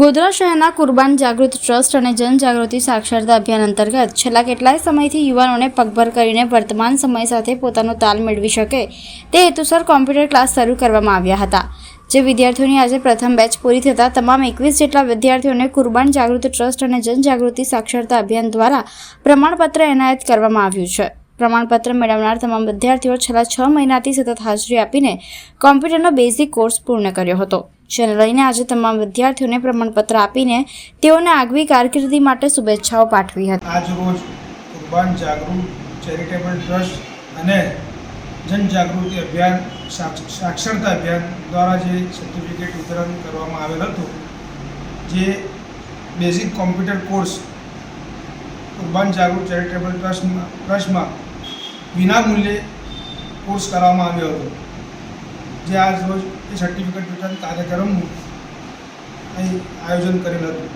ગોધરા શહેરના કુરબાન જાગૃત ટ્રસ્ટ અને જનજાગૃતિ સાક્ષરતા અભિયાન અંતર્ગત છેલ્લા કેટલાય સમયથી યુવાનોને પગભર કરીને વર્તમાન સમય સાથે પોતાનો તાલ મેળવી શકે તે હેતુસર કોમ્પ્યુટર ક્લાસ શરૂ કરવામાં આવ્યા હતા. જે વિદ્યાર્થીઓની આજે પ્રથમ બેચ પૂરી થતાં તમામ એકવીસ જેટલા વિદ્યાર્થીઓને કુરબાન જાગૃતિ ટ્રસ્ટ અને જનજાગૃતિ સાક્ષરતા અભિયાન દ્વારા પ્રમાણપત્ર એનાયત કરવામાં આવ્યું છે. પ્રમાણપત્ર મેળવનાર તમામ વિદ્યાર્થીઓ છેલ્લા છ મહિનાથી સતત હાજરી આપીને કોમ્પ્યુટરનો બેઝિક કોર્સ પૂર્ણ કર્યો હતો. જેને લઈને આજે તમામ વિદ્યાર્થીઓને પ્રમાણપત્ર આપીને તેઓને આગવી કારકિર્દી માટે શુભેચ્છાઓ પાઠવી હતી. આજ રોજ કુરબાન જાગૃત ચેરિટેબલ ટ્રસ્ટ અને જનજાગૃતિ અભિયાન, સાક્ષ- સાક્ષરતા અભિયાન દ્વારા જે સર્ટિફિકેટ વિતરણ કરવામાં આવેલ હતું, જે બેઝિક કોમ્પ્યુટર કોર્સ કુરબાન જાગૃત ચેરિટેબલ ટ્રસ્ટમાં ટ્રસ્ટમાં વિનામૂલ્યે કોર્સ કરવામાં આવ્યો હતો. જે આજ રોજ એ સર્ટિફિકેટ વિતરણ કાર્યક્રમનું અહીં આયોજન કરેલ હતું.